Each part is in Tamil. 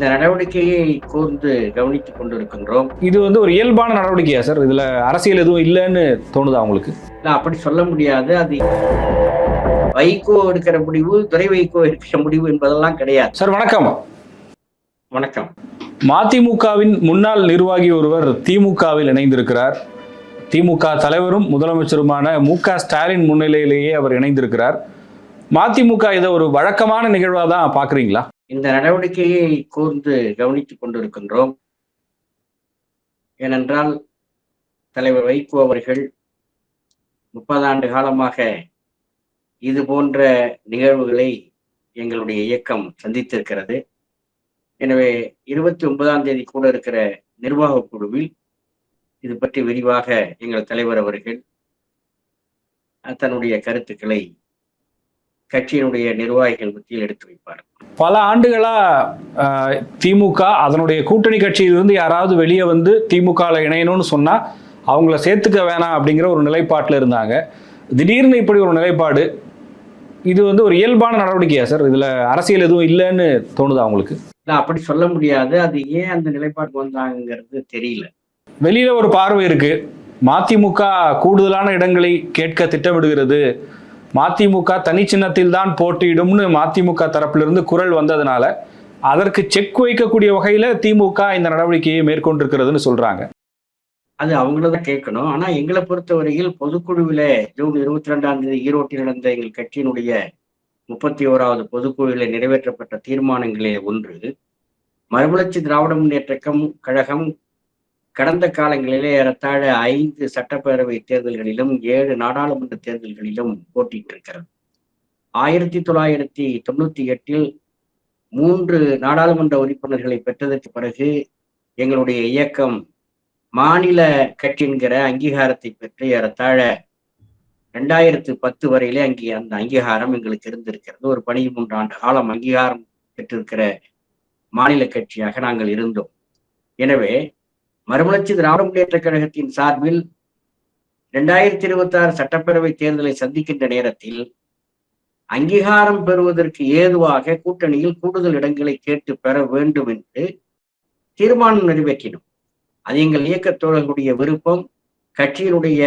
அந்த நடவடிக்கையை கூர்ந்து கவனித்துக் கொண்டிருக்கின்றோம். இது வந்து ஒரு இயல்பான நடவடிக்கையா சார்? இதுல அரசியல் எதுவும் இல்லைன்னு தோணுதா உங்களுக்கு? அப்படி சொல்ல முடியாது. அது வைகோ எடுக்கிற முடிவு துறை வைகோ எடுக்கிற முடிவு என்பதெல்லாம் கிடையாது. சார் வணக்கம். வணக்கம். மதிமுகவின் முன்னாள் நிர்வாகி ஒருவர் திமுகவில் இணைந்திருக்கிறார். திமுக தலைவரும் முதலமைச்சருமான மு க ஸ்டாலின் முன்னிலையிலேயே அவர் இணைந்திருக்கிறார். மதிமுக இதை ஒரு வழக்கமான நிகழ்வா தான் பாக்குறீங்களா? இந்த நடவடிக்கையை கூர்ந்து கவனித்துக் கொண்டிருக்கின்றோம். ஏனென்றால் தலைவர் வைகோ அவர்கள் முப்பது ஆண்டு காலமாக இது போன்ற நிகழ்வுகளை எங்களுடைய இயக்கம் சந்தித்திருக்கிறது. எனவே இருபத்தி ஒன்பதாம் தேதி கூட இருக்கிற நிர்வாக குழுவில் இது பற்றி விரிவாக எங்கள் தலைவர் அவர்கள் தன்னுடைய கருத்துக்களை கட்சியினுடைய நிர்வாகிகள் மத்தியில் எடுத்து வைப்பார். பல ஆண்டுகளா திமுக அதனுடைய கூட்டணி கட்சியிலிருந்து யாராவது வெளியே வந்து திமுகவில் இணையணும்னு சொன்னா அவங்கள சேர்த்துக்க வேணாம் அப்படிங்கிற ஒரு நிலைப்பாட்டில் இருந்தாங்க. திடீர்னு இப்படி ஒரு நிலைப்பாடு. இது வந்து ஒரு இயல்பான நடவடிக்கையா சார்? இதுல அரசியல் எதுவும் இல்லைன்னு தோணுதா உங்களுக்கு? இல்ல அப்படி சொல்ல முடியாது. அது ஏன் அந்த நிலைப்பாட்டுக்கு வந்தாங்கிறது தெரியல. வெளியில ஒரு பார்வை இருக்கு. மதிமுக கூடுதலான இடங்களை கேட்க திட்டமிடுகிறது. மதிமுக தனி சின்னத்தில் தான் போட்டியிடும்னு மதிமுக தரப்பிலிருந்து குரல் வந்ததுனால அதற்கு செக் வைக்கக்கூடிய வகையில திமுக இந்த நடவடிக்கையை மேற்கொண்டிருக்கிறதுன்னு சொல்றாங்க. அது அவங்கள தான் கேட்கணும். ஆனா எங்களை பொறுத்தவரையில் பொதுக்குழுவில ஜூன் இருபத்தி ரெண்டாம் தேதி ஈரோட்டில் நடந்த எங்கள் கட்சியினுடைய முப்பத்தி ஓராவது பொதுக்குழுவில் நிறைவேற்றப்பட்ட தீர்மானங்களில் ஒன்று மறுமலர்ச்சி திராவிட முன்னேற்றக்கம் கழகம் கடந்த காலங்களிலே ஏறத்தாழ ஐந்து சட்டப்பேரவை தேர்தல்களிலும் ஏழு நாடாளுமன்ற தேர்தல்களிலும் போட்டியிட்டிருக்கிறது. ஆயிரத்தி தொள்ளாயிரத்தி தொண்ணூத்தி எட்டில் மூன்று நாடாளுமன்ற உறுப்பினர்களை பெற்றதற்கு பிறகு எங்களுடைய இயக்கம் மாநில கட்சி என்கிற அங்கீகாரத்தை பெற்று ஏறத்தாழ ரெண்டாயிரத்து பத்து வரையிலே அங்கே அந்த அங்கீகாரம் எங்களுக்கு இருந்திருக்கிறது. ஒரு பனிமூன்று ஆண்டு காலம் அங்கீகாரம் பெற்றிருக்கிற மாநில கட்சியாக நாங்கள் இருந்தோம். எனவே மறுமலர்ச்சி திராவிட முன்னேற்ற கழகத்தின் சார்பில் இரண்டாயிரத்தி இருபத்தி ஆறு சட்டப்பேரவை தேர்தலை சந்திக்கின்ற நேரத்தில் அங்கீகாரம் பெறுவதற்கு ஏதுவாக கூட்டணியில் கூடுதல் இடங்களை கேட்டு பெற வேண்டும் என்று தீர்மானம் நிறைவேற்றினோம். அது எங்கள் இயக்கத் தோழர்களுடைய விருப்பம் கட்சியினுடைய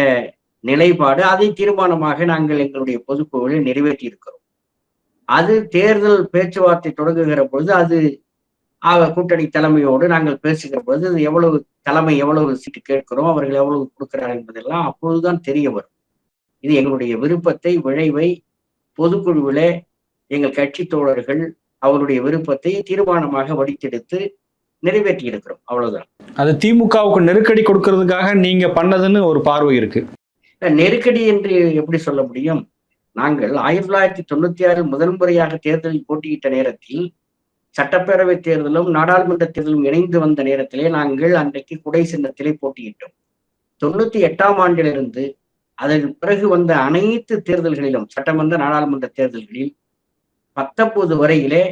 நிலைப்பாடு. அதை தீர்மானமாக நாங்கள் எங்களுடைய பொதுக்குழுவில் நிறைவேற்றியிருக்கிறோம். அது தேர்தல் பேச்சுவார்த்தை தொடங்குகிற பொழுது அது ஆக கூட்டணி தலைமையோடு நாங்கள் பேசுகிற பொழுது எவ்வளவு தலைமை எவ்வளவு சீட்டு கேட்கிறோம் அவர்கள் எவ்வளவு கொடுக்கிறார் என்பதெல்லாம் அப்பொழுதுதான் தெரிய வரும். இது எங்களுடைய விருப்பத்தை விளைவை பொதுக்குழுவிலே எங்கள் கட்சி தோழர்கள் அவருடைய விருப்பத்தை தீர்மானமாக வடித்தெடுத்து நிறைவேற்றி இருக்கிறோம் அவ்வளவுதான். அது திமுகவுக்கு நெருக்கடி கொடுக்கறதுக்காக நீங்க பண்ணதுன்னு ஒரு பார்வை இருக்கு. நெருக்கடி என்று எப்படி சொல்ல முடியும்? நாங்கள் ஆயிரத்தி தொள்ளாயிரத்தி தொண்ணூத்தி ஆறில் முதல் முறையாக தேர்தலில் போட்டியிட்ட நேரத்தில் சட்டப்பேரவை தேர்தலும் நாடாளுமன்ற தேர்தலும் இணைந்து வந்த நேரத்திலே நாங்கள் அன்றைக்கு குடை சின்னத்திலே போட்டியிட்டோம். தொண்ணூத்தி எட்டாம் ஆண்டிலிருந்து அதற்கு பிறகு வந்த அனைத்து தேர்தல்களிலும் சட்டமன்ற நாடாளுமன்ற தேர்தல்களில் பத்தொன்பது வரையிலே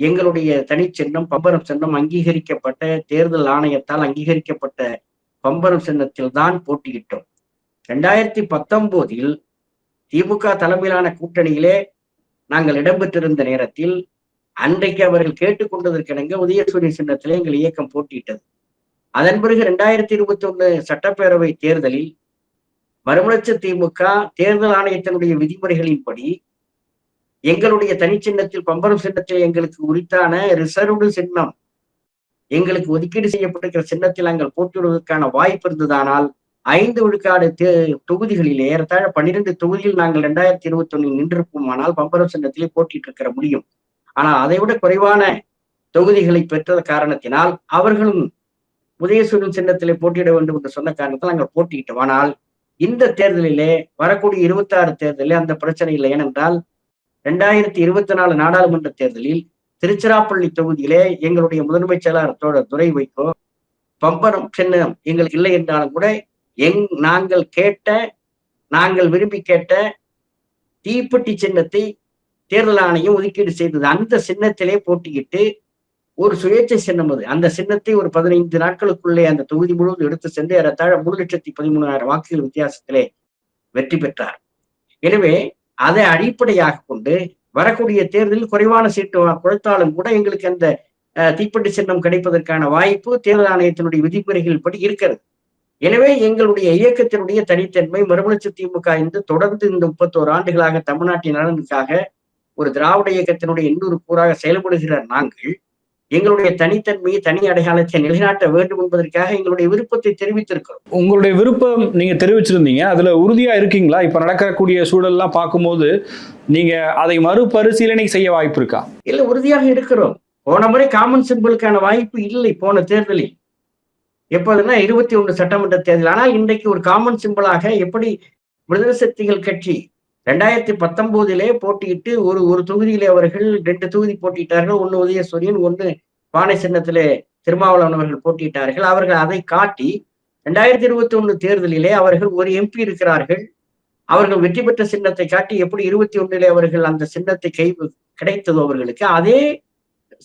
எங்களுடைய தனிச்சின்னம் பம்பரம் சின்னம் அங்கீகரிக்கப்பட்ட தேர்தல் ஆணையத்தால் அங்கீகரிக்கப்பட்ட பம்பரம் சின்னத்தில் தான் போட்டியிட்டோம். ரெண்டாயிரத்தி பத்தொன்பதில் திமுக தலைமையிலான கூட்டணியிலே நாங்கள் இடம்பெற்றிருந்த நேரத்தில் அன்றைக்கு அவர்கள் கேட்டுக்கொண்டதற்கிணங்க உதயசூரிய சின்னத்திலே எங்கள் இயக்கம் போட்டியிட்டது. அதன் பிறகு ரெண்டாயிரத்தி இருபத்தி ஒண்ணு சட்டப்பேரவை தேர்தலில் மறுமலர்ச்சி திமுக தேர்தல் ஆணையத்தினுடைய விதிமுறைகளின்படி எங்களுடைய தனிச்சின்னத்தில் பம்பரம் சின்னத்தில் எங்களுக்கு உரித்தான ரிசர்வ்டு சின்னம் எங்களுக்கு ஒதுக்கீடு செய்யப்பட்டிருக்கிற சின்னத்தில் நாங்கள் போட்டியிடுவதற்கான வாய்ப்பு இருந்ததானால் ஐந்து விழுக்காடு தே- தொகுதிகளில் ஏறத்தாழ பன்னிரண்டு தொகுதியில் நாங்கள் ரெண்டாயிரத்தி இருபத்தி ஒன்னில் நின்றிருப்போமானால் பம்பரம் சின்னத்திலே போட்டிட்டு இருக்கிற முடியும். ஆனால் அதை விட குறைவான தொகுதிகளை பெற்ற காரணத்தினால் அவர்களும் உதயசூரியன் சின்னத்திலே போட்டியிட வேண்டும் என்று சொன்ன காரணத்தில் நாங்கள் போட்டியிட்டோம். ஆனால் இந்த தேர்தலிலே வரக்கூடிய இருபத்தி ஆறு தேர்தலில் அந்த பிரச்சனை இல்லை. ஏனென்றால் ரெண்டாயிரத்தி இருபத்தி நாலு நாடாளுமன்ற தேர்தலில் திருச்சிராப்பள்ளி தொகுதியிலே எங்களுடைய முதன்மைச் செயலாளர் தோழர் துரை வைகோ பம்பரம் சின்னம் எங்களுக்கு இல்லை என்றாலும் கூட எங் நாங்கள் கேட்ட நாங்கள் விரும்பி கேட்ட தீப்பெட்டி சின்னத்தை தேர்தல் ஆணையம் ஒதுக்கீடு செய்தது. அந்த சின்னத்திலே போட்டியிட்டு ஒரு சுயேட்சை சின்னம் அது. அந்த சின்னத்தை ஒரு பதினைந்து நாட்களுக்குள்ளே அந்த தொகுதி முழுவதும் எடுத்து சென்று ஏறத்தாழ மூணு லட்சத்தி பதிமூணாயிரம் வாக்குகள் வித்தியாசத்திலே வெற்றி பெற்றார். எனவே அதை அடிப்படையாக கொண்டு வரக்கூடிய தேர்தலில் குறைவான சீட்டு கொடுத்தாலும் கூட எங்களுக்கு அந்த தீப்பெட்டி சின்னம் கிடைப்பதற்கான வாய்ப்பு தேர்தல் ஆணையத்தினுடைய விதிமுறைகள் படி இருக்கிறது. எனவே எங்களுடைய இயக்கத்தினுடைய தனித்தன்மை மறுமலர்ச்சி திமுக என்று தொடர்ந்து இந்த முப்பத்தோரு ஆண்டுகளாக தமிழ்நாட்டின் நலனுக்காக ஒரு திராவிட இயக்கத்தினுடைய இன்னொரு கூறாக செயல்படுகிற நாங்கள் எங்களுடைய தனித்தன்மையை தனி அடையாளத்தை நிலைநாட்ட வேண்டும் என்பதற்காக எங்களுடைய விருப்பத்தை தெரிவித்திருக்கிறோம். உங்களுடைய விருப்பம் நீங்க தெரிவிச்சிருந்தீங்க அதுல உறுதியா இருக்கீங்களா? இப்ப நடக்கக்கூடிய சூழல்லாம் பார்க்கும்போது நீங்க அதை மறுபரிசீலனை செய்ய வாய்ப்பு இருக்கா? இல்ல உறுதியாக இருக்கிறோம். போன முறை காமன் சிம்பிளுக்கான வாய்ப்பு இல்லை போன தேர்தலில். எப்போதுன்னா இருபத்தி ஒன்று சட்டமன்ற தேர்தல். ஆனால் இன்றைக்கு ஒரு காமன் சிம்பிளாக எப்படி விடுதலை சக்திகள் கட்சி ரெண்டாயிரத்தி பத்தொன்பதிலே போட்டியிட்டு ஒரு ஒரு தொகுதியிலே அவர்கள் ரெண்டு தொகுதி போட்டியிட்டார்கள். ஒன்று உதயசூரியன் ஒன்று பானை சின்னத்திலே திருமாவளவன் அவர்கள் போட்டியிட்டார்கள். அவர்கள் அதை காட்டி ரெண்டாயிரத்தி இருபத்தி ஒன்று தேர்தலிலே அவர்கள் ஒரு எம்பி இருக்கிறார்கள். அவர்கள் வெற்றி பெற்ற சின்னத்தை காட்டி எப்படி இருபத்தி ஒன்றிலே அவர்கள் அந்த சின்னத்தை கை கிடைத்ததோ அவர்களுக்கு அதே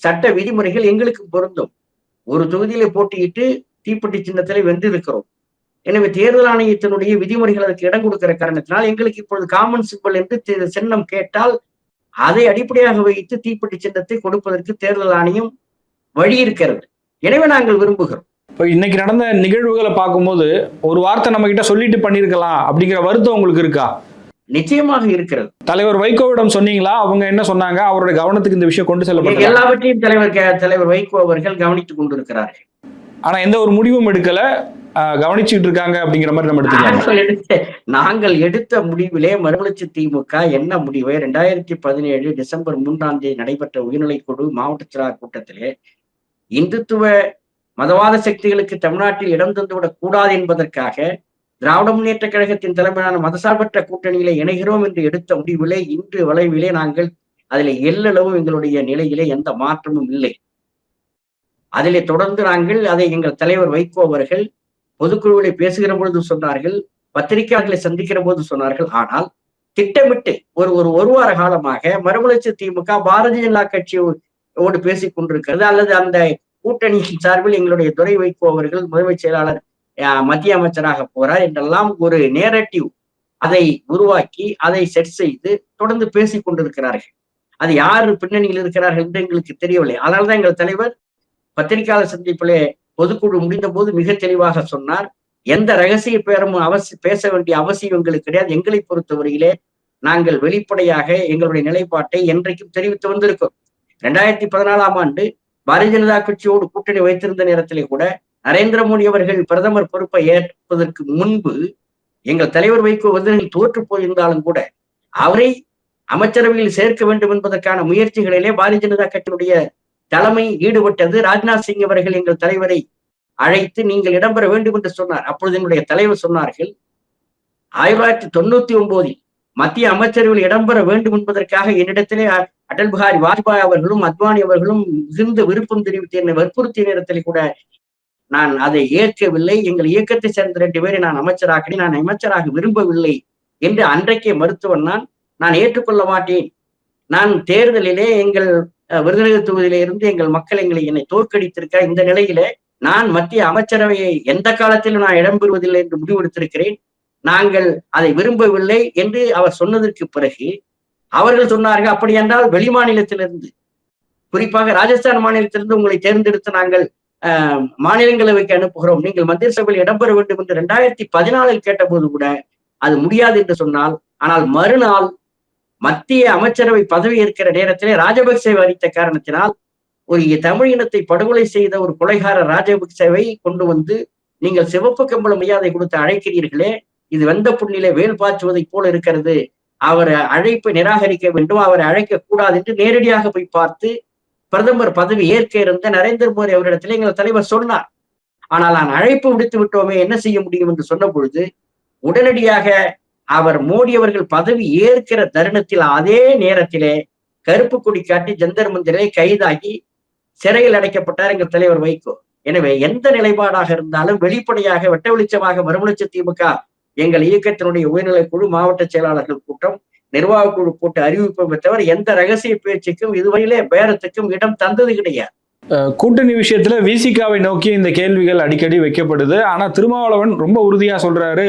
சட்ட விதிமுறைகள் எங்களுக்கு பொருந்தும். ஒரு தொகுதியிலே போட்டியிட்டு தீப்பெட்டி சின்னத்திலே வென்றிருக்கிறோம். எனவே தேர்தல் ஆணையத்தினுடைய விதிமுறைகள் அதற்கு இடம் கொடுக்கிற காரணத்தினால் எங்களுக்கு இப்பொழுது காமன் சிம்பிள் என்று சின்னம் கேட்டால் அதை அடிப்படையாக வைத்து தீப்பெட்டி சின்னத்தை கொடுப்பதற்கு தேர்தல் ஆணையம் வழி இருக்கிறது. எனவே நாங்கள் விரும்புகிறோம். இப்போ இன்னைக்கு நடந்த நிகழ்வுகளை பார்க்கும்போது ஒரு வார்த்தை நம்ம கிட்ட சொல்லிட்டு பண்ணியிருக்கலாம் அப்படிங்கிற வருத்தம் உங்களுக்கு இருக்கா? நிச்சயமாக இருக்கிறது. தலைவர் வைகோவிடம் சொன்னீங்களா? அவங்க என்ன சொன்னாங்க? அவருடைய கவனத்துக்கு இந்த விஷயம் கொண்டு செல்லப்பட்டது? எல்லாவற்றையும் தலைவர் தலைவர் வைகோ அவர்கள் கவனித்துக் கொண்டிருக்கிறார்கள். ஆனா எந்த ஒரு முடிவும் எடுக்கல. ஆஹ் கவனிச்சுட்டு இருக்காங்க அப்படிங்கிற மாதிரி நம்ம எடுத்துக்கலாம். நாங்கள் எடுத்த முடிவிலே மறுமலர்ச்சி திமுக என்ன முடிவு? ரெண்டாயிரத்தி பதினேழு டிசம்பர் மூன்றாம் தேதி நடைபெற்ற உயர்நிலைக்குழு மாவட்ட செயலாளர் கூட்டத்திலே இந்துத்துவ மதவாத சக்திகளுக்கு தமிழ்நாட்டில் இடம் தந்துவிடக் கூடாது என்பதற்காக திராவிட முன்னேற்ற கழகத்தின் தலைமையிலான மதசார்பற்ற கூட்டணியிலே இணைகிறோம் என்று எடுத்த முடிவிலே இன்று வளைவிலே நாங்கள் அதில் எல்லளவும் எங்களுடைய நிலையிலே எந்த மாற்றமும் இல்லை. அதிலே தொடர்ந்து நாங்கள் அதை எங்கள் தலைவர் வைகோ அவர்கள் பொதுக்குழுவிலே பேசுகிற பொழுது சொன்னார்கள் பத்திரிகையாளர்களை சந்திக்கிற போது சொன்னார்கள். ஆனால் திட்டமிட்டு ஒரு ஒரு ஒரு வார காலமாக மறுமலர்ச்சி திமுக பாரதிய ஜனதா கட்சியோடு பேசிக் கொண்டிருக்கிறது. அல்லது அந்த கூட்டணியின் சார்பில் எங்களுடைய துறை வைகோ அவர்கள் முதன்மை செயலாளர் மத்திய அமைச்சராக போறார் என்றெல்லாம் ஒரு நேரட்டிவ் அதை உருவாக்கி அதை செட் செய்து தொடர்ந்து பேசிக் கொண்டிருக்கிறார்கள். அது யார் பின்னணியில் இருக்கிறார்கள் என்று எங்களுக்கு தெரியவில்லை. அதனால்தான் எங்கள் தலைவர் பத்திரிகையாளர் சந்திப்பிலே பொதுக்குழு முடிந்த போது மிக தெளிவாக சொன்னார் எந்த ரகசிய பேரமும் அவசி பேச வேண்டிய அவசியம் எங்களுக்கு கிடையாது. எங்களை பொறுத்தவரையிலே நாங்கள் வெளிப்படையாக எங்களுடைய நிலைப்பாட்டை என்றைக்கும் தெரிவித்து வந்திருக்கோம் ரெண்டாயிரத்தி பதினாலாம் ஆண்டு பாரதிய ஜனதா கட்சியோடு கூட்டணி வைத்திருந்த நேரத்திலே கூட நரேந்திர மோடி அவர்கள் பிரதமர் பொறுப்பை ஏற்பதற்கு முன்பு எங்கள் தலைவர் வைகோ வந்து தோற்று போயிருந்தாலும் கூட அவரை அமைச்சரவையில் சேர்க்க வேண்டும் என்பதற்கான முயற்சிகளிலே பாரதிய ஜனதா கட்சியினுடைய தலைமை ஈடுபட்டது ராஜ்நாத் சிங் அவர்கள் எங்கள் தலைவரை அழைத்து நீங்கள் இடம்பெற வேண்டும் என்று சொன்னார். அப்பொழுது என்னுடைய தலைவர் சொன்னார்கள் ஆயிரத்தி தொள்ளாயிரத்தி தொண்ணூத்தி ஒன்பதில் மத்திய அமைச்சரவையில் இடம்பெற வேண்டும் என்பதற்காக என்னிடத்திலே அடல் பிஹாரி வாஜ்பாய் அவர்களும் அத்வானி அவர்களும் மிகுந்த விருப்பம் தெரிவித்து என்னை வற்புறுத்திய நேரத்தில் கூட நான் அதை ஏற்கவில்லை. எங்கள் இயக்கத்தை சேர்ந்த ரெண்டு பேரை நான் அமைச்சராக்கினேன் நான் அமைச்சராக விரும்பவில்லை என்று அன்றைக்கே மருத்துவன் நான். நான் ஏற்றுக்கொள்ள மாட்டேன். நான் தேர்தலிலே எங்கள் அஹ், விருதுநகர் தொகுதியில இருந்து எங்கள் மக்கள் எங்களை என்னை தோற்கடித்திருக்க இந்த நிலையிலே நான் மத்திய அமைச்சரவையை எந்த காலத்திலும் நான் இடம்பெறுவதில்லை என்று முடிவெடுத்திருக்கிறேன். நாங்கள் அதை விரும்பவில்லை என்று அவர் சொன்னதற்கு பிறகு அவர்கள் சொன்னார்கள் அப்படி என்றால் வெளிமாநிலத்திலிருந்து குறிப்பாக ராஜஸ்தான் மாநிலத்திலிருந்து உங்களை தேர்ந்தெடுத்து நாங்கள் ஆஹ், மாநிலங்களவைக்கு அனுப்புகிறோம். நீங்கள் மத்திய சபையில் இடம்பெற வேண்டும் என்று ரெண்டாயிரத்தி பதினாலில் கேட்டபோது கூட அது முடியாது என்று சொன்னால் ஆனால் மறுநாள் மத்திய அமைச்சரவை பதவி இருக்கிற நேரத்திலே ராஜபக்சே அளித்த காரணத்தினால் ஒரு தமிழ் இனத்தை படுகொலை செய்த ஒரு கொலைகார ராஜபக்சேவை கொண்டு வந்து நீங்கள் சிவப்பு கம்பள மரியாதை கொடுத்து அழைக்கிறீர்களே இது வெந்த புண்ணிலே வேல் பாய்ச்சுவதைப் போல இருக்கிறது. அவர் அழைப்பை நிராகரிக்க வேண்டும் அவரை அழைக்க கூடாது என்று நேரடியாக போய் பார்த்து பிரதமர் பதவி ஏற்க இருந்த நரேந்திர மோடி அவரிடத்தில் எங்கள் தலைவர் சொன்னார். ஆனால் நான் அழைப்பு விடுத்து விட்டோமே என்ன செய்ய முடியும் என்று சொன்ன பொழுது உடனடியாக அவர் மோடி அவர்கள் பதவி ஏற்கிற தருணத்தில் அதே நேரத்திலே கருப்பு கொடி காட்டி ஜந்தர் மந்திரை கைதாகி சிறையில் அடைக்கப்பட்டார் எங்கள் தலைவர் வைகோ. எனவே எந்த நிலைப்பாடாக இருந்தாலும் வெளிப்படையாக வெட்ட வெளிச்சமாக மறுமலர்ச்சி திமுக எங்கள் இயக்கத்தினுடைய உயர்நிலை குழு மாவட்ட செயலாளர்கள் கூட்டம் நிர்வாக குழு கூட்டம் அறிவிப்பை தவிர எந்த ரகசிய பேச்சுக்கும் இதுவரையிலே பேரத்துக்கும் இடம் தந்தது கிடையாது. கூட்டணி விஷயத்துல விசிகாவை நோக்கி இந்த கேள்விகள் அடிக்கடி வைக்கப்படுது. ஆனா திருமாவளவன் ரொம்ப உறுதியா சொல்றாரு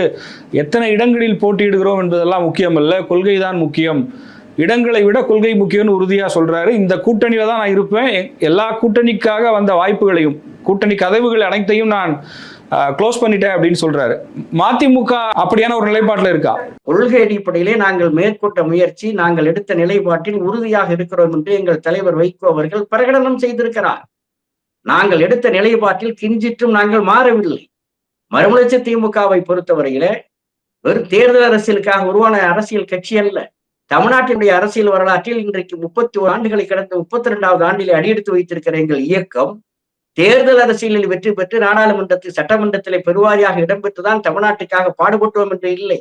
எத்தனை இடங்களில் போட்டியிடுகிறோம் என்பதெல்லாம் முக்கியம் அல்ல கொள்கை தான் முக்கியம். இடங்களை விட கொள்கை முக்கியம்னு உறுதியா சொல்றாரு. இந்த கூட்டணியில தான் நான் இருப்பேன். எல்லா கூட்டணிக்காக வந்த வாய்ப்புகளையும் கூட்டணி கதவுகள் அனைத்தையும் நான் க்ளோஸ் பண்ணிட்டேன் அப்படின்னு சொல்றாரு. மதிமுக அப்படியான ஒரு நிலைப்பாட்டுல இருக்கா? கொள்கை அடிப்படையிலே நாங்கள் மேற்கொண்ட முயற்சி நாங்கள் எடுத்த நிலைப்பாட்டில் உறுதியாக இருக்கிறோம் என்று எங்கள் தலைவர் வைகோ அவர்கள் பிரகடனம் செய்திருக்கிறார். நாங்கள் எடுத்த நிலைப்பாட்டில் கிஞ்சிற்றும் நாங்கள் மாறவில்லை. மறுமலர்ச்சி திமுகவை பொறுத்தவரையில வெறும் தேர்தல் அரசியலுக்காக உருவான அரசியல் கட்சி அல்ல. தமிழ்நாட்டினுடைய அரசியல் வரலாற்றில் இன்றைக்கு முப்பத்தி ஒரு ஆண்டுகளை கடந்த முப்பத்தி ரெண்டாவது ஆண்டிலே அடியெடுத்து வைத்திருக்கிற எங்கள் இயக்கம் தேர்தல் அரசியலில் வெற்றி பெற்று நாடாளுமன்றத்தில் சட்டமன்றத்திலே பெருவாரியாக இடம்பெற்றுதான் தமிழ்நாட்டுக்காக பாடுபட்டோம் என்று இல்லை.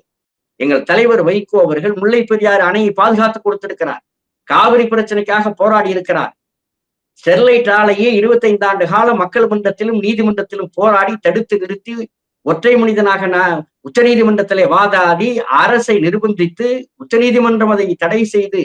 எங்கள் தலைவர் வைகோ அவர்கள் முல்லை பெரியாறு அணையை பாதுகாத்து கொடுத்திருக்கிறார். காவிரி பிரச்சனைக்காக போராடி இருக்கிறார். ஸ்டெர்லைட் ஆலையை இருபத்தைந்து ஆண்டு கால மக்கள் மன்றத்திலும் நீதிமன்றத்திலும் போராடி தடுத்து நிறுத்தி ஒற்றை மனிதனாக நான் உச்சநீதிமன்றத்திலே வாதாடி அரசை நிர்பந்தித்து உச்சநீதிமன்றம் அதை தடை செய்து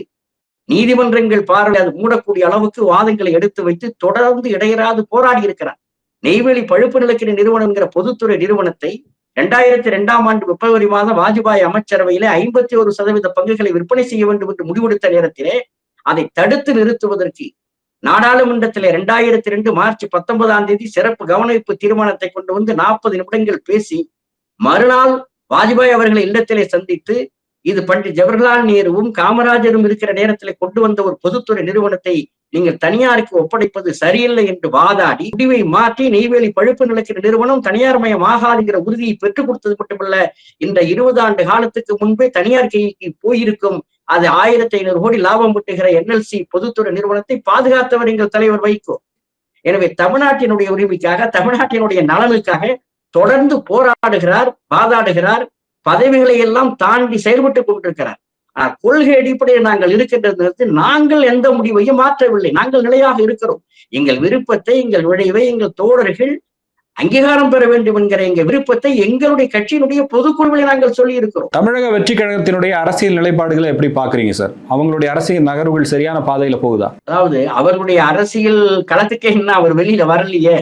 நீதிமன்றங்கள் பார்வை அது மூடக்கூடிய அளவுக்கு வாதங்களை எடுத்து வைத்து தொடர்ந்து இடையராது போராடி இருக்கிறார். நெய்வேலி பழுப்பு நிலக்கரி நிறுவனம் என்கிற பொதுத்துறை நிறுவனத்தை இரண்டாயிரத்தி இரண்டாம் ஆண்டு பிப்ரவரி மாதம் வாஜ்பாய் அமைச்சரவையிலே ஐம்பத்தி ஒரு சதவீத பங்குகளை விற்பனை செய்ய வேண்டும் என்று முடிவெடுத்த நேரத்திலே அதை தடுத்து நிறுத்துவதற்கு நாடாளுமன்றத்திலே இரண்டாயிரத்தி ரெண்டு மார்ச் பத்தொன்பதாம் தேதி சிறப்பு கவனிப்பு தீர்மானத்தை கொண்டு வந்து நாற்பது நிமிடங்கள் பேசி மறுநாள் வாஜ்பாய் அவர்களை இல்லத்திலே சந்தித்து இது பண்டி ஜவஹர்லால் நேருவும் காமராஜரும் இருக்கிற நேரத்திலே கொண்டு வந்த ஒரு பொதுத்துறை நிறுவனத்தை நீங்கள் தனியாருக்கு ஒப்படைப்பது சரியில்லை என்று வாதாடி முடிவை மாற்றி நெய்வேலி பழுப்பு நிலக்கிற நிறுவனம் தனியார் மயம் ஆகாதுங்கிற உறுதியை பெற்றுக் கொடுத்தது மட்டுமல்ல இந்த இருபது ஆண்டு காலத்துக்கு முன்பே தனியார் கைக்கு போயிருக்கும் அது ஆயிரத்தி ஐநூறு கோடி லாபம் முட்டுகிற என்எல்சி பொதுத்துறை நிறுவனத்தை பாதுகாத்தவர் எங்கள் தலைவர் வைகோ. எனவே தமிழ்நாட்டினுடைய உரிமைக்காக தமிழ்நாட்டினுடைய நலனுக்காக தொடர்ந்து போராடுகிறார் வாதாடுகிறார் பதவிகளை எல்லாம் தாண்டி செயல்பட்டுக் கொண்டிருக்கிறார். கொள்கை அடிப்படையில் நாங்கள் இருக்கின்ற நேரத்தில் நாங்கள் எந்த முடிவையும் மாற்றவில்லை. நாங்கள் நிலையாக இருக்கிறோம். எங்கள் விருப்பத்தை எங்கள் விளைவை எங்கள் தோழர்கள் அங்கீகாரம் பெற வேண்டும் என்கிற எங்கள் விருப்பத்தை எங்களுடைய கட்சியினுடைய பொதுக்குழுவில் நாங்கள் சொல்லி இருக்கிறோம் தமிழக வெற்றி கழகத்தினுடைய அரசியல் நிலைப்பாடுகளை எப்படி பாக்குறீங்க சார்? அவங்களுடைய அரசியல் நகர்வுகள் சரியான பாதையில போகுதா? அதாவது அவர்களுடைய அரசியல் களத்துக்கே இன்னும் அவர் வெளியில வரலையே.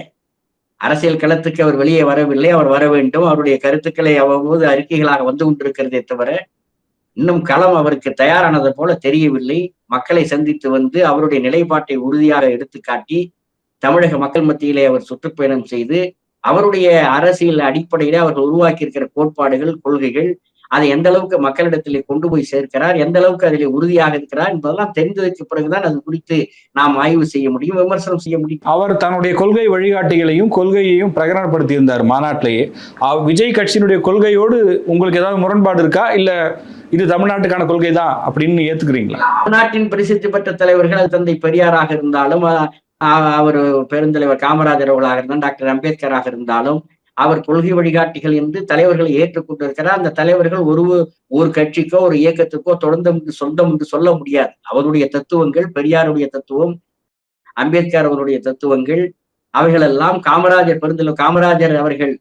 அரசியல் களத்துக்கு அவர் வெளியே வரவில்லை. அவர் வர வேண்டும். அவருடைய கருத்துக்களை அவ்வப்போது அறிக்கைகளாக வந்து கொண்டிருக்கிறதே தவிர இன்னும் களம் அவருக்கு தயாரானது போல தெரியவில்லை. மக்களை சந்தித்து வந்து அவருடைய நிலைப்பாட்டை உறுதியாக எடுத்துக்காட்டி தமிழக மக்கள் மத்தியிலே அவர் சுற்றுப்பயணம் செய்து அவருடைய அரசியல் அடிப்படையிலே அவர்கள் உருவாக்கி இருக்கிற கோட்பாடுகள் கொள்கைகள் அதை எந்த அளவுக்கு மக்களிடத்திலே கொண்டு போய் சேர்க்கிறார் எந்த அளவுக்கு அதிலே உறுதியாக இருக்கிறார் என்பதெல்லாம் தெரிந்ததற்கு பிறகுதான் அது குறித்து நாம் ஆய்வு செய்ய முடியும் விமர்சனம் செய்ய முடியும். அவர் தன்னுடைய கொள்கை வழிகாட்டிகளையும் கொள்கையையும் பிரகடனப்படுத்தி இருந்தார் மாநாட்டிலேயே விஜய் கட்சியினுடைய கொள்கையோடு உங்களுக்கு ஏதாவது முரண்பாடு இருக்கா? இல்ல இது தமிழ்நாட்டுக்கான கொள்கை தான் அப்படின்னு ஏத்துக்கிறீங்களா? நாட்டின் பிரசித்தி பெற்ற தலைவர்கள் தந்தை பெரியாராக இருந்தாலும் அவர் பெருந்தலைவர் காமராஜர் அவர்களாக இருந்தாலும் டாக்டர் அம்பேத்கராக இருந்தாலும் அவர் கொள்கை வழிகாட்டிகள் என்று தலைவர்களை ஏற்றுக்கொண்டிருக்கிறார். அந்த தலைவர்கள் ஒரு ஒரு கட்சிக்கோ ஒரு இயக்கத்துக்கோ தொடர்ந்து சொந்தம் என்று சொல்ல முடியாது. அவருடைய தத்துவங்கள் பெரியாருடைய தத்துவம் அம்பேத்கர் அவருடைய தத்துவங்கள் அவைகளெல்லாம் காமராஜர் பெருந்தல காமராஜர் அவர்கள்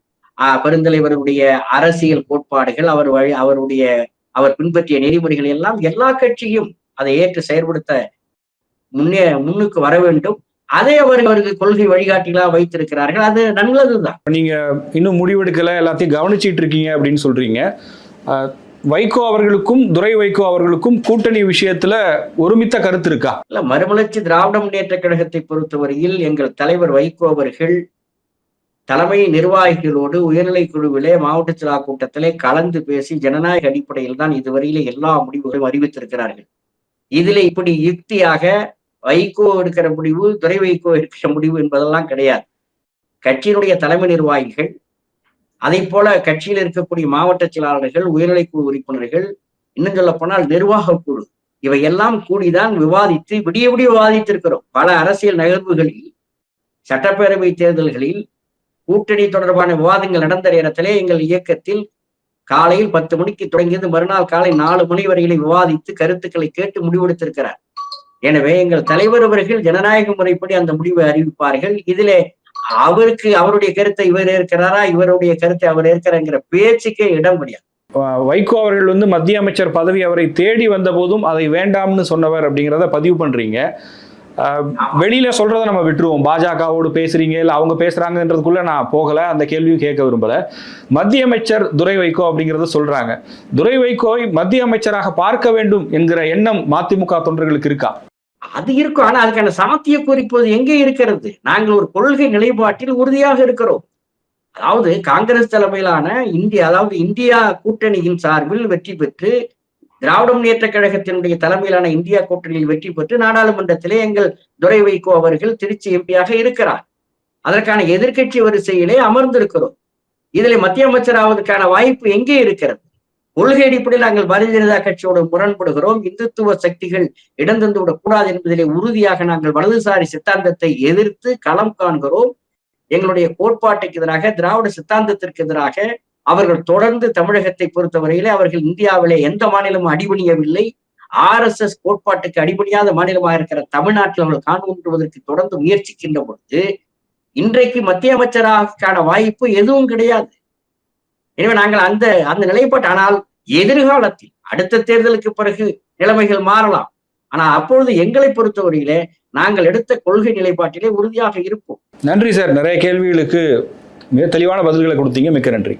பெருந்தலைவருடைய அரசியல் கோட்பாடுகள் அவர் வழி அவருடைய அவர் பின்பற்றிய நெறிமுறைகள் எல்லாம் எல்லா கட்சியும் அதை ஏற்று செயல்படுத்த முன்னே முன்னுக்கு வர வேண்டும். அதை அவர்கள் அவர்கள் கொள்கை வழிகாட்டிகளா வைத்திருக்கிறார்கள். அது நல்லதுதான் நீங்க இன்னும் முடிவெடுக்கல எல்லாத்தையும் கவனிச்சிட்டு இருக்கீங்க அப்படின்னு சொல்றீங்க. வைகோ அவர்களுக்கும் துரை வைகோ அவர்களுக்கும் கூட்டணி விஷயத்துல ஒருமித்த கருத்து இருக்கா? இல்ல மறுமலர்ச்சி திராவிட முன்னேற்ற கழகத்தை பொறுத்தவரையில் எங்கள் தலைவர் வைகோ அவர்கள் தலைமை நிர்வாகிகளோடு உயர்நிலை குழுவிலே மாவட்ட செயலா கூட்டத்திலே கலந்து பேசி ஜனநாயக அடிப்படையில் தான் இதுவரையிலே எல்லா முடிவுகளும் அறிவித்திருக்கிறார்கள். இதிலே இப்படி யுக்தியாக வைகோ எடுக்கிற முடிவு துறை வைகோ எடுக்கிற முடிவு என்பதெல்லாம் கிடையாது. கட்சியினுடைய தலைமை நிர்வாகிகள் அதை போல கட்சியில் இருக்கக்கூடிய மாவட்ட செயலாளர்கள் உயர்நிலைக்குழு உறுப்பினர்கள் இன்னும் சொல்ல போனால் நிர்வாக குழு இவை எல்லாம் கூடிதான் விவாதித்து விடிய விடிய விவாதித்திருக்கிறோம். பல அரசியல் நகர்வுகளில் சட்டப்பேரவை தேர்தல்களில் கூட்டணி தொடர்பான விவாதங்கள் நடந்த நேரத்திலே எங்கள் இயக்கத்தில் காலையில் பத்து மணிக்கு தொடங்கியது மறுநாள் காலை நாலு மணி வரையிலே விவாதித்து கருத்துக்களை கேட்டு முடிவெடுத்திருக்கிறார். எனவே எங்கள் தலைவர் அவர்கள் ஜனநாயக முறைப்படி அந்த முடிவை அறிவிப்பார்கள். இதிலே அவருக்கு அவருடைய கருத்தை இவர் ஏற்கிறாரா? இவருடைய கருத்தை அவர் ஏற்கிறாங்கிற பேச்சுக்கே இடம் கிடையாது வைகோ அவர்கள் வந்து மத்திய அமைச்சர் பதவி அவரை தேடி வந்த போதும் அதை வேண்டாம்னு சொன்னவர் அப்படிங்கிறத பதிவு பண்றீங்க. வெளியில சொல்றத நம்ம விட்டுருவோம். பாஜகவோடு பேசுறீங்க இல்ல அவங்க பேசுறாங்கன்றதுக்குள்ள நான் போகல. அந்த கேள்வியும் கேட்க விரும்பல. மத்திய அமைச்சர் துரை வைகோ அப்படிங்கறத சொல்றாங்க. துரை வைகோவை மத்திய அமைச்சராக பார்க்க வேண்டும் என்கிற எண்ணம் மதிமுக தொண்டர்களுக்கு இருக்கா? அது இருக்கும். ஆனா அதுக்கான சாத்திய குறிப்பது எங்கே இருக்கிறது? நாங்கள் ஒரு கொள்கை நிலைப்பாட்டில் உறுதியாக இருக்கிறோம். அதாவது காங்கிரஸ் தலைமையிலான இந்தியா அதாவது இந்தியா கூட்டணியின் சார்பில் வெற்றி பெற்று திராவிட முன்னேற்ற கழகத்தினுடைய தலைமையிலான இந்தியா கூட்டணியில் வெற்றி பெற்று நாடாளுமன்றத்திலே எங்கள் துரை வைகோ அவர்கள் திருச்சி எம்பியாக இருக்கிறார். அதற்கான எதிர்க்கட்சி வரிசையிலே அமர்ந்திருக்கிறோம். இதில் மத்திய அமைச்சராவதற்கான வாய்ப்பு எங்கே இருக்கிறது? கொள்கை அடிப்படையில் நாங்கள் பாரதிய ஜனதா கட்சியோடு முரண்படுகிறோம். இந்துத்துவ சக்திகள் இடம் தந்து விடக்கூடாது என்பதிலே உறுதியாக நாங்கள் வலதுசாரி சித்தாந்தத்தை எதிர்த்து களம் காண்கிறோம். எங்களுடைய கோட்பாட்டுக்கு எதிராக திராவிட சித்தாந்தத்திற்கு எதிராக அவர்கள் தொடர்ந்து தமிழகத்தை பொறுத்தவரையிலே அவர்கள் இந்தியாவிலே எந்த மாநிலமும் அடிபணியவில்லை. ஆர் எஸ் எஸ் கோட்பாட்டுக்கு அடிபணியாத மாநிலமாக இருக்கிற தமிழ்நாட்டில் அவர்கள் காண்புவதற்கு தொடர்ந்து முயற்சிக்கின்ற பொழுது இன்றைக்கு மத்திய அமைச்சராக்கான வாய்ப்பு எதுவும் கிடையாது. எனவே நாங்கள் அந்த அந்த நிலைப்பாட்டு ஆனால் எதிர்காலத்தில் அடுத்த தேர்தலுக்கு பிறகு நிலைமைகள் மாறலாம். ஆனா அப்பொழுது எங்களை பொறுத்தவரையிலே நாங்கள் எடுத்த கொள்கை நிலைப்பாட்டிலே உறுதியாக இருப்போம். நன்றி சார். நிறைய கேள்விகளுக்கு மிக தெளிவான பதில்களை கொடுத்தீங்க. மிக்க நன்றி.